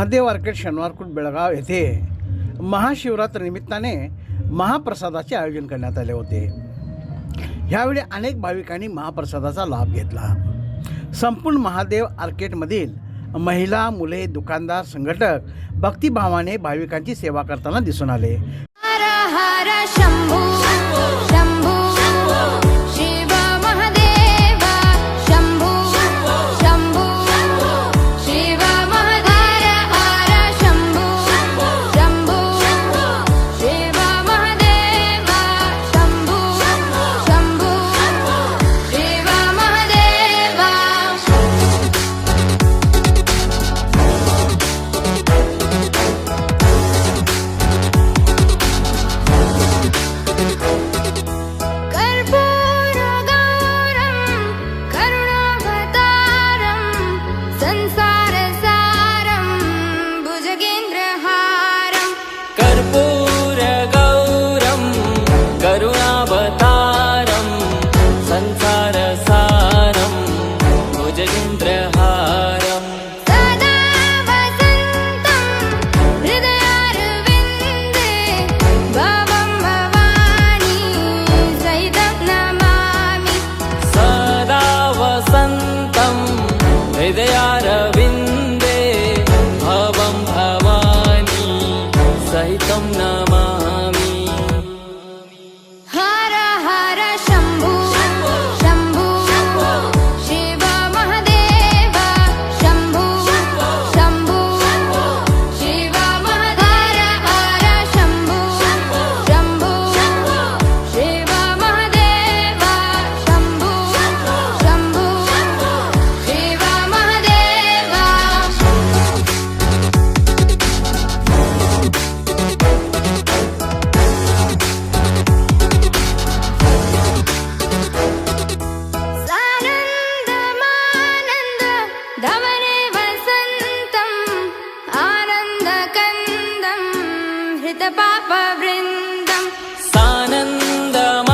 Mahadev arcade शनिवारकूट Belgaum येथे महाशिवरात्र निमित्ताने महाप्रसादाचे आयोजन करण्यात आले होते. ह्यावेळी अनेक भाविकांनी महाप्रसादाचा लाभ घेतला. संपूर्ण महादेव आर्केटमधील महिला मुले दुकानदार संघटक भक्तिभावाने भाविकांची सेवा करताना दिसून आले. हर हर शंभू शंभू వివిధ పాప వృందం సానందమానంద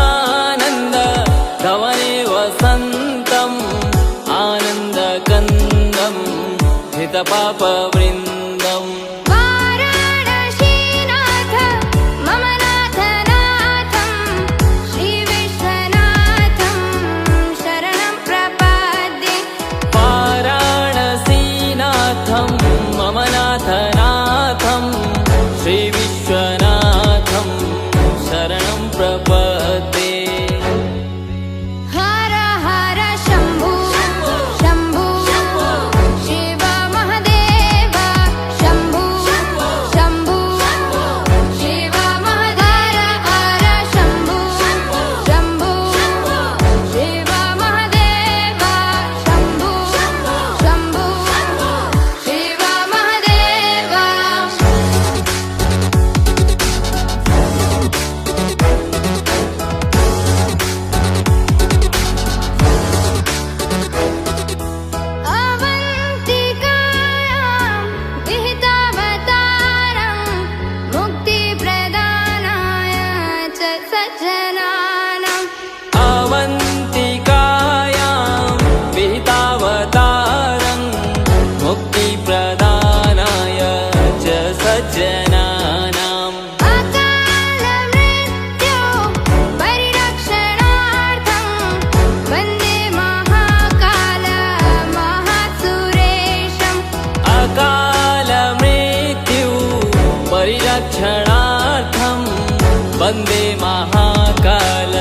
కవనే వసంతం పాప వృందం sets a general महाकाल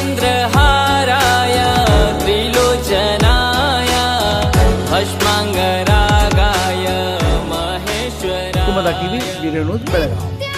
चन्द्रहाराय त्रिलोचनाय भस्माङ्गरागाय महेश्वरा टीव्ही बेळगाव.